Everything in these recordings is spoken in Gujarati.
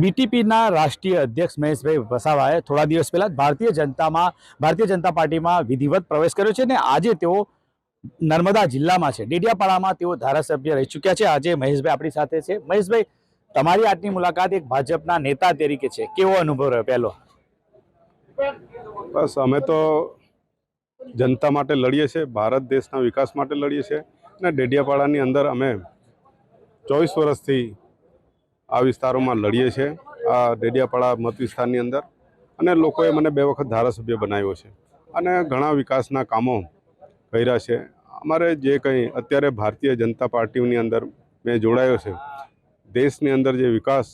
બીટીપીના રાષ્ટ્રીય અધ્યક્ષ મહેશભાઈ વસાવાએ થોડા દિવસ પહેલા ભારતીય જનતામાં, ભારતીય જનતા પાર્ટીમાં વિધિવત પ્રવેશ કર્યો છે અને આજે તેઓ નર્મદા જિલ્લામાં છે. ડેડિયાપાડામાં તેઓ ધારાસભ્ય રહી ચૂક્યા છે. આજે મહેશભાઈ આપણી સાથે છે. મહેશભાઈ, તમારી આજની મુલાકાત એક ભાજપના નેતા તરીકે છે. કેવો અનુભવ રહ્યો પહેલો? બસ, અમે તો જનતા માટે લડીએ છીએ, ભારત દેશના વિકાસ માટે લડીએ છીએ. અને ડેડિયાપાડાની અંદર અમે ચોવીસ વર્ષથી આ વિસ્તારોમાં લડીએ છીએ, આ ડેડિયાપાડા મત વિસ્તારની અંદર. અને લોકોએ મને બે વખત ધારાસભ્ય બનાવ્યો છે. અને ઘણા વિકાસના કામો કર્યા છે. અમારે જે કંઈ અત્યારે ભારતીય જનતા પાર્ટીની અંદર મેં જોડાયો છે, દેશની અંદર જે વિકાસ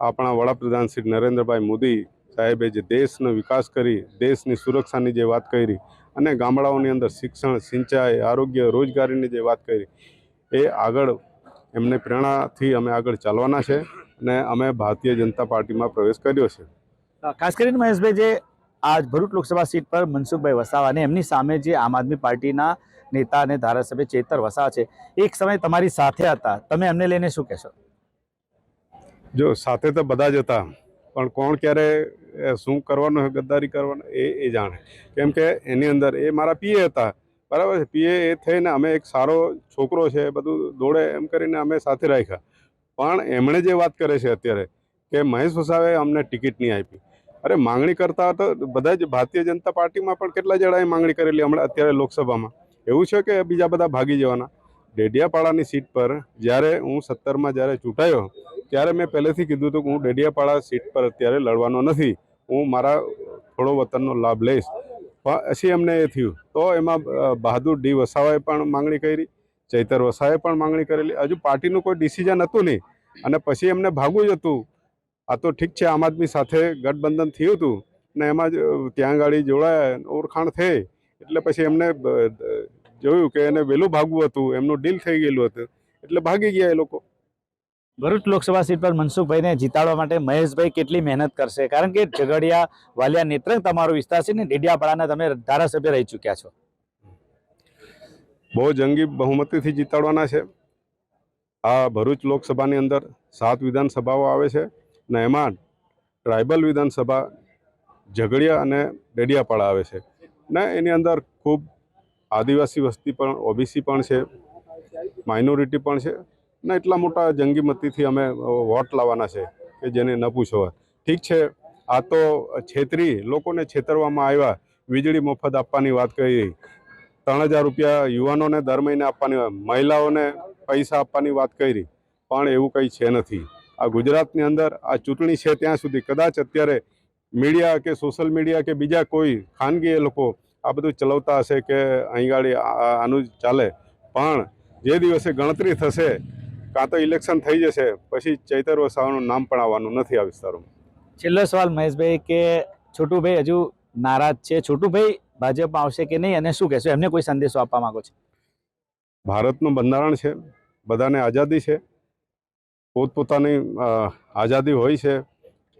આપણા વડાપ્રધાન શ્રી નરેન્દ્રભાઈ મોદી સાહેબે જે દેશનો વિકાસ કરી, દેશની સુરક્ષાની જે વાત કરી અને ગામડાઓની અંદર શિક્ષણ સિંચાઈ આરોગ્ય રોજગારીની જે વાત કરી એ આગળ એમને પ્રેરણાથી અમે આગળ ચાલવાના છે અને અમે ભારતીય જનતા પાર્ટીમાં પ્રવેશ કર્યો છે. ખાસ કરીને મહેશભાઈ જે આજ ભરૂચ લોકસભા સીટ પર મનસુખભાઈ વસાવા અને એમની સામે જે આમ આદમી પાર્ટીના નેતા અને ધારાસભ્ય ચેતર વસાવા છે એક સમય તમારી સાથે હતા. તમે એમને લઈને શું કહેશો? જો સાથે તો બધા જ હતા પણ કોણ ક્યારે શું કરવાનું છે, ગદ્દારી કરવાનું, એ એ જાણે. કેમ કે એની અંદર એ મારા પીએ હતા. બરાબર છે? પીએ એ થઈને અમે એક સારો છોકરો છે બધું દોડે એમ કરીને અમે સાથે રાખ્યા. પણ એમણે જે વાત કરે છે અત્યારે કે મહેશ વસાવે અમને ટિકિટ નહીં આપી. અરે, માંગણી કરતા તો બધા જ ભારતીય જનતા પાર્ટીમાં પણ કેટલા જણાએ માંગણી કરેલી હમણાં અત્યારે લોકસભામાં. એવું છે કે બીજા બધા ભાગી જવાના? ડેડિયાપાડાની સીટ પર જ્યારે હું સત્તરમાં જ્યારે ચૂંટાયો, ત્યારે મેં પહેલેથી કીધું હતું કે હું ડેડિયાપાડા સીટ પર અત્યારે લડવાનો નથી. હું મારા થોડો વતનનો લાભ લઈશ. પણ પછી એમને એ થયું. તો એમાં બહાદુર ડી વસાવાએ પણ માંગણી કરી, ચૈતર વસાવાએ પણ માંગણી કરેલી. હજુ પાર્ટીનું કોઈ ડિસિઝન હતું નહીં. અને પછી એમને ભાગવું જ હતું. આ તો ઠીક છે, આમ આદમી સાથે ગઠબંધન થયું હતું. ને એમાં જ ત્યાં ગાડી જોડાયા ઓળખાણ થઈ. એટલે પછી એમને જોયું કે એને વહેલું ભાગવું હતું. એમનું ડીલ થઈ ગયેલું હતું. એટલે ભાગી ગયા એ લોકો. ભરૂચ લોકસભા સીટ પર મનસુખભાઈને જીતાડવા માટે મહેશભાઈ કેટલી મહેનત કરશે? કારણ કે ઝઘડિયા, વાલિયા, નેત્રંગ તમારો વિસ્તાર છે ને, ડેડિયાપાડાના તમે ધારાસભ્ય રહી ચૂક્યા છો. બહુ જંગી બહુમતીથી જીતાડવાના છે. આ ભરૂચ લોકસભાની અંદર સાત વિધાનસભાઓ આવે છે ને એમાં ટ્રાઇબલ વિધાનસભા, ઝઘડિયા અને ડેડિયાપાડા આવે છે. ને એની અંદર ખૂબ આદિવાસી વસ્તી પણ, ઓબીસી પણ છે, માઇનોરિટી પણ છે. ને, એટલા મોટા જંગી મતીથી અમે વોટ લાવવાના છે કે જેને ન પૂછો. ઠીક છે, આ તો છેતરી, લોકોને છેતરવામાં આવ્યા, વીજળી મફત આપવાની વાત કરી ત્રણ હજાર રૂપિયા યુવાનોને દર મહિને આપવાની મહિલાઓને પૈસા આપવાની વાત કરી, પણ એવું કંઈ છે નથી. આ ગુજરાતની અંદર આ ચૂંટણી છે ત્યાં સુધી, કદાચ અત્યારે મીડિયા કે સોશિયલ મીડિયા કે બીજા કોઈ ખાનગી એ લોકો આ બધું ચલાવતા હશે કે અહીં ગાડી આનું ચાલે. પણ જે દિવસે ગણતરી થશે કાં તો ઇલેક્શન થઈ જશે. પછી ચૈતર વસાવાનું નામ પણ આવવાનું નથી આ વિસ્તારોમાં. છેલ્લો સવાલ મહેશભાઈ કે છોટુભાઈ હજુ નારાજ છે? છોટુભાઈ ભાજપમાં આવશે કે નહીં? અને શું કહેશો? એમને કોઈ સંદેશો આપવા માંગો છો? ભારતનું બંધારણ છે. બધાને આઝાદી છે. પોતપોતાની આઝાદી હોય છે.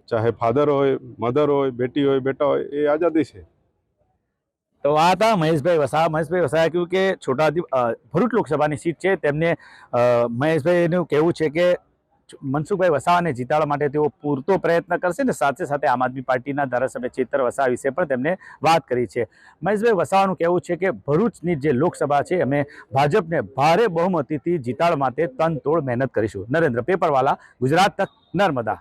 ચાહે ફાધર હોય મધર હોય બેટી હોય બેટા હોય એ આઝાદી છે. તો આ હતા મહેશભાઈ વસાવા. મહેશભાઈ વસાવા કહ્યું કે છોટા ભરૂચ લોકસભાની સીટ છે. તેમને મહેશભાઈનું કહેવું છે કે મનસુખભાઈ વસાવાને જીતાડવા માટે તેઓ પૂરતો પ્રયત્ન કરશે ને સાથે સાથે આમ આદમી પાર્ટીના ધારાસભ્ય ચેતર વસાવા વિશે પણ તેમને વાત કરી છે. મહેશભાઈ વસાવાનું કહેવું છે કે ભરૂચની જે લોકસભા છે, અમે ભાજપને ભારે બહુમતીથી જીતાડવા માટે તનતોડ મહેનત કરીશું. નરેન્દ્ર પેપરવાલા, ગુજરાત તક, નર્મદા.